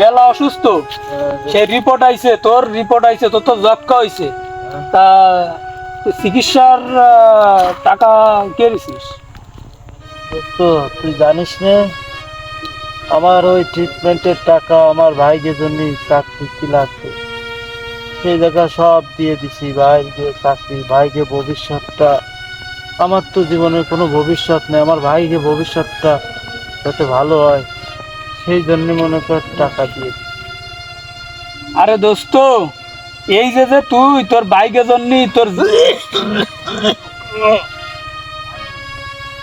মেলা অসুস্থ। সেই রিপোর্ট আইছে, তোর রিপোর্ট আইছে, তোর তো যক্কা হইছে। তা চিকিৎসার টাকা কে দিছিস? তো তুই জানিস না, আমার ওই ট্রিটমেন্টের টাকা আমার ভাইকে জন্য চাকরি কি লাগবে? সেই জায়গা সব দিয়ে দিছি ভাইকে চাকরি ভাইকে ভবিষ্যৎটা। আমার তো জীবনের কোনো ভবিষ্যৎ নেই, আমার ভাইকে ভবিষ্যৎটা যাতে ভালো হয়। সেই জন্য মনে কর টাকা দিয়ে আরে দোস্ত এই যে যে তুই তোর বাইকের জন্য তোর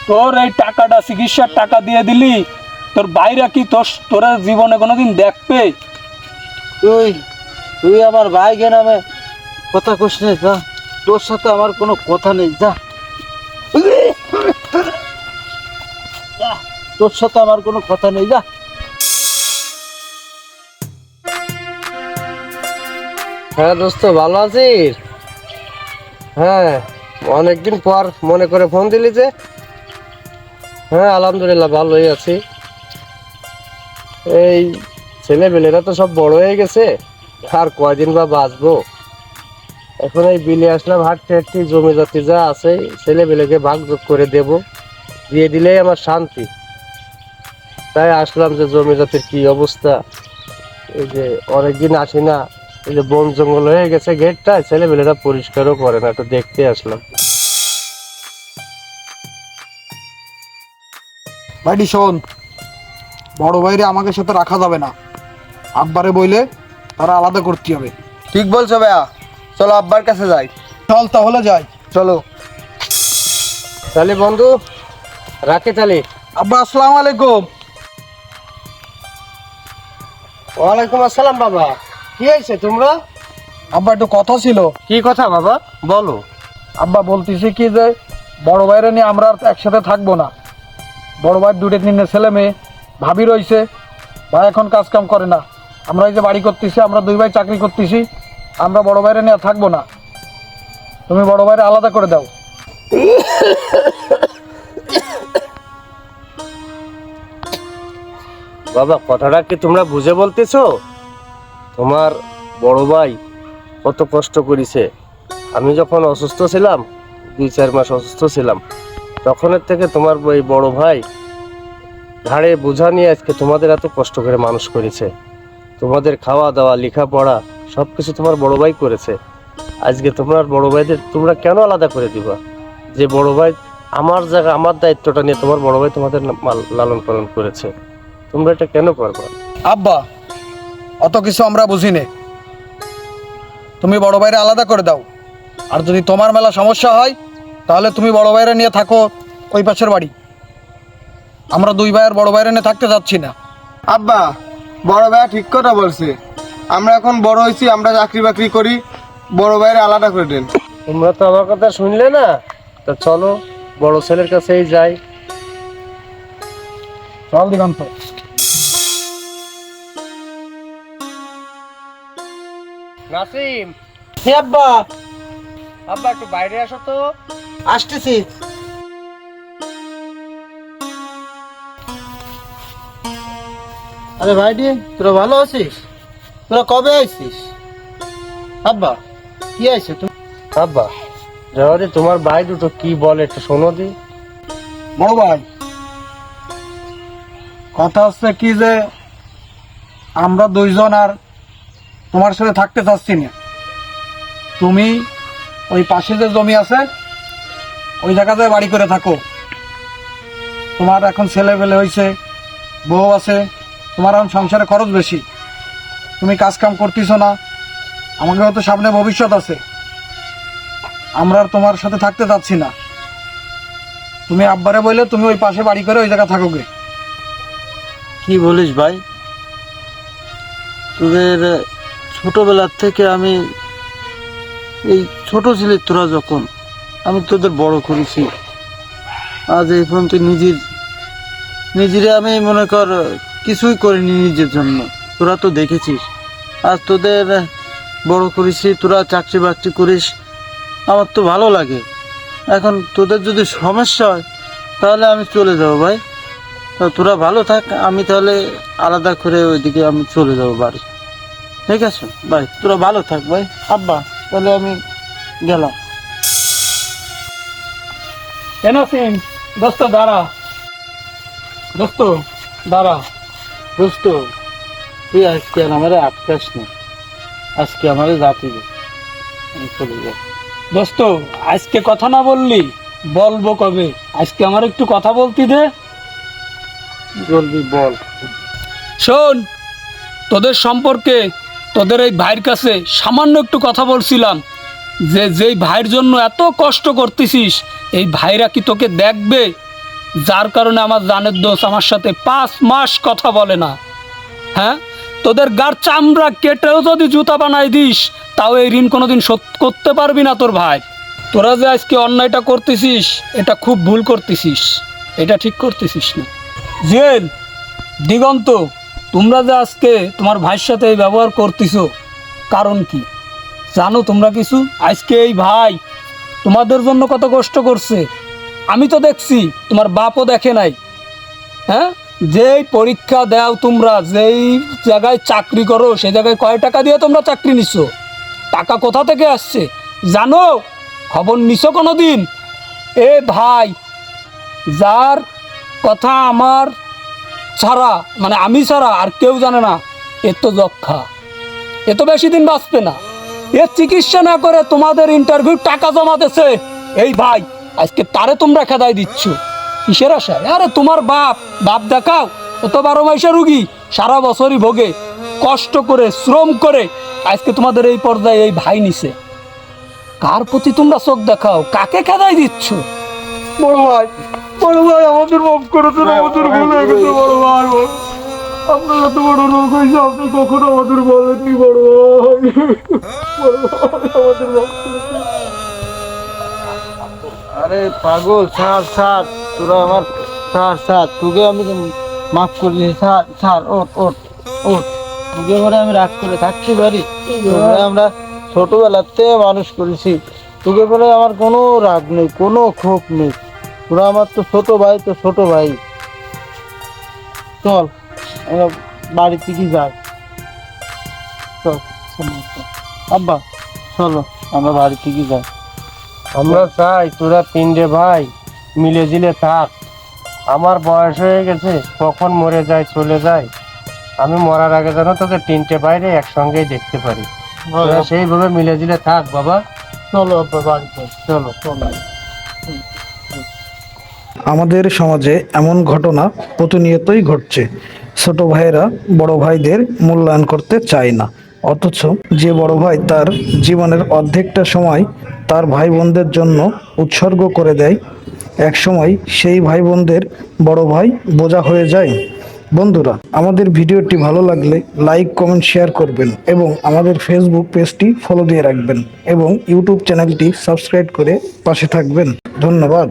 তোর এই টাকাটা চিকিৎসার টাকা দিয়ে দিলি তোর বাইরে কি তোর তোরা জীবনে কোনোদিন দেখবে? তুই তুই আমার ভাইকে নামে কথা নে যা। তোর সাথে আমার কোনো কথা নেই যা। যা, তোর সাথে আমার কোনো কথা নেই যা। হ্যাঁ দোস্ত, ভালো আছিস হ্যাঁ অনেকদিন পর মনে করে ফোন দিলি যে। হ্যাঁ আলহামদুলিল্লাহ, ভালোই আছি। এই ছেলেবেলেরা তো সব বড় হয়ে গেছে, আর কয়দিন বা বাঁচবো? এখন এই বিলে আসলাম, হাঁটতে হাঁটতে জমি জাতি যা আছে ছেলেবেলেকে ভাগ যোগ করে দেব। দিয়ে দিলেই আমার শান্তি। তাই আসলাম যে জমি জাতির কি অবস্থা? এই যে অনেকদিন আসি না এই যে বন জঙ্গল হয়ে গেছে গেটটা ছেলেবেলেরা পরিষ্কারও করে না একটু দেখতে আসলাম। ভাইটি শোন বড় ভাইরে আমাকে সাথে রাখা যাবে না। আব্বারে বইলে তারা আলাদা করতে হবে। ঠিক বলছো ভাইয়া। চলো আব্বার কাছে যাই। চল তাহলে যাই। চলো। তাহলে বন্ধু রাখি তাহলে। আব্বা আসসালামু আলাইকুম। ওয়ালাইকুম আসসালাম বাবা। কি হয়েছে তোমরা? আব্বা একটু কথা ছিল। কি কথা বাবা? বলো। আব্বা বলতেছি কি যে বড় ভাইরে নিয়ে আমরা আর একসাথে থাকব না। বড় ভাইয়ের দুটো তিনটে ছেলে মেয়ে ভাবি রয়েছে। ভাই এখন কাজ কাম করে না। আমরা এই যে বাড়ি করতেছি আমরা দুই ভাই চাকরি করতেছি আমরা বড় ভাইরে নিয়ে আর থাকব না। তুমি বড় ভাইরা আলাদা করে দাও। বাবা কথাটা কি তোমরা বুঝে বলতেছো? তোমার বড় ভাই কত কষ্ট করেছে। আমি যখন অসুস্থ ছিলাম, দুই চার মাস অসুস্থ ছিলাম তখনের থেকে তোমার ওই বড় ভাই ঘাড়ে বোঝা নিয়ে আজকে তোমাদের এত কষ্ট করে মানুষ করেছে। তোমাদের খাওয়া দাওয়া, লেখাপড়া সব কিছু তোমার বড় ভাই করেছে। আজকে তোমার বড় ভাইদের তোমরা কেন আলাদা করে দিবা? যে বড় ভাই আমার জায়গা, আমার দায়িত্বটা নিয়ে তোমার বড় ভাই তোমাদের লালন পালন করেছে। তোমরা এটা কেন করবা? আব্বা অত কিছু আমরা বুঝি নে তুমি বড় ভাইরে আলাদা করে দাও। আর যদি তোমার মেলা সমস্যা হয় তাহলে তুমি বড় ভাইরে নিয়ে থাকো ওই পাশের বাড়ি। আমরা দুই ভাইয়ের বড় ভাইরে নিয়ে থাকতে যাচ্ছি না। আব্বা বড় ভাইয়া ঠিক কথা বলছে। আমরা এখন বড় হয়েছি আমরা চাকরি বাকরি করি বড় ভাইয়ের আলাদা করে দেন। তোমরা তো আমার কথা শুনলে না? তা চলো বড় ছেলের কাছেই যাই। চল দিগন্ত। নাসিম। হে আব্বা। আব্বা একটু বাইরে আসো তো। আসতেছি। আরে ভাইটি তোরা ভালো আছিস? তোরা কবে আইছিস? আব্বা কি আইছে তুমি আব্বা জওয়ারি তোমার ভাই দুটো কি বলে একটু শোনো দি। বড় ভাই কথা হচ্ছে কি যে আমরা দুইজন আর তোমার সাথে থাকতে চাচ্ছি না। তুমি ওই পাশে যে জমি আছে, ওই জায়গাতে বাড়ি করে থাকো। তোমার এখন ছেলে পেলে হয়েছে, বউ আছে, তোমার এখন সংসারে খরচ বেশি। তুমি কাজ কাম করতেছো না, আমাকে হয়তো সামনে ভবিষ্যৎ আছে। আমরা তোমার সাথে থাকতে চাচ্ছি না। তুমি আব্বারে বললে তুমি ওই পাশে বাড়ি করে ওই জায়গা থাকোগে। কি বলিস ভাই? তোদের ছোটবেলার থেকে আমি এই ছোট ছিলি তোরা যখন, আমি তোদের বড় করেছি। আজ এই পর্যন্ত নিজের, নিজেরে আমি মনে কর কিছুই করিনি নিজের জন্য। তোরা তো দেখেছিস, আজ তোদের বড় করেছি, তোরা চাকরি বাকরি করিস, আমার তো ভালো লাগে। এখন তোদের যদি সমস্যা হয়, তাহলে আমি চলে যাব ভাই। তোরা ভালো থাক, আমি তাহলে আলাদা করে ওইদিকে আমি চলে যাব বাড়ি। ঠিক আছে ভাই তোরা ভালো থাক ভাই। আব্বা তাহলে আমি গেলাম। কেন সিং দোস্ত দাঁড়া। দোস্ত দাঁড়া। দোস্ত তুই আজকে আমার আটকাস না। আজকে আমারে জাতি চলে যাই। দোস্ত আজকে কথা না বললি বলব কবে? আজকে আমার একটু কথা বলতি দে। জলদি বল। শোন তোদের সম্পর্কে তোদের এই ভাইয়ের কাছে সামান্য একটু কথা বলছিলাম যে যেই ভাইয়ের জন্য এত কষ্ট করতেছিস, এই ভাইরা কি তোকে দেখবে? যার কারণে আমার জানের দোষ আমার সাথে পাঁচ মাস কথা বলে না। হ্যাঁ? তোদের গার চামড়া কেটেও যদি জুতা বানাই দিস, তাও এই ঋণ কোনোদিন শোধ করতে পারবি না তোর ভাই। তোরা যে আজকে অন্যায়টা করতেছিস, এটা খুব ভুল করতেছিস। এটা ঠিক করতেছিস না। জেল, দিগন্ত তোমরা যে আজকে তোমার ভাইয়ের সাথে এই ব্যবহার করতেছো, কারণ কি? জানো তোমরা কিছু? আজকে এই ভাই তোমাদের জন্য কত কষ্ট করছে। আমি তো দেখছি তোমার বাপও দেখে নাই। হ্যাঁ? যেই পরীক্ষা দাও তোমরা, যেই জায়গায় চাকরি করো সেই জায়গায় কয় টাকা দিয়ে তোমরা চাকরি নিচ্ছ টাকা কোথা থেকে আসছে? জানো? খবর নিছো কোনো দিন এ ভাই, যার কথা আমার ছাড়া মানে আমি ছাড়া আর কেউ জানে না এর তো যক্ষা। এ তো বেশি দিন বাঁচবে না। এ চিকিৎসা না করে তোমাদের ইন্টারভিউ টাকা জমাতেছে এই ভাই, আজকে তারে তোমরা খেদাই দিচ্ছ। কিসের আশায়? আরে তোমার বাপ বাপ দেখাও। ও তো বারো মাসের রুগী, সারা বছরই ভোগে। কষ্ট করে, শ্রম করে, আজকে তোমাদের এই পর্যায়ে এই ভাই নিছে। কার প্রতি তোমরা চোখ দেখাও? কাকে খেদাই দিচ্ছ? বড় ভাই বড় ভাই, আমাদের মাফ করে দিন, আমাদের ভুল হয়ে গেছে, বড় ভাই। আপনার এত বড় রোগ হয়েছে, আপনি কখনো আমাদের বলেননি, বড় ভাই। আমাদের মাফ আরে পাগল, স্যার স্যার, তোরা আমার, স্যার স্যার, তোকে আমি মাফ করে দিয়েছি, স্যার স্যার ওট ওট ওট তোকে এবারে আমি রাগ করে থাকতে পারি আমরা ছোটবেলাতে মানুষ করেছি। তোকে পরে আমার কোনো রাগ নেই, কোনো ক্ষোভ নেই। তোরা আমার তো ছোট ভাই তো ছোট ভাই। চল আমরা বাড়ি থেকে যাই। চল। আব্বা চলো আমরা বাড়ি থেকে যাই। আমরা চাই তোরা তিনটে ভাই মিলে জিলে থাক। আমার বয়স হয়ে গেছে কখন মরে যায় চলে যায়। আমি মরার আগে যেন তোকে তিনটে বাইরে একসঙ্গেই দেখতে পারি। তোরা সেইভাবে মিলে জিলে থাক বাবা। চলো আব্বা বাড়িতে চলো চলো। আমাদের সমাজে এমন ঘটনা প্রতিনিয়তই ঘটছে। ছোট ভাইয়েরা বড় ভাইদের মূল্যায়ন করতে চায় না। অথচ যে বড় ভাই তার জীবনের অর্ধেকটা সময় তার ভাই বোনদের জন্য উৎসর্গ করে দেয় এক সময় সেই ভাই বোনদের বড় ভাই বোঝা হয়ে যায়। বন্ধুরা, আমাদের ভিডিওটি ভালো লাগলে লাইক, কমেন্ট, শেয়ার করবেন এবং আমাদের ফেসবুক পেজটি ফলো দিয়ে রাখবেন এবং ইউটিউব চ্যানেলটি সাবস্ক্রাইব করে পাশে থাকবেন। ধন্যবাদ।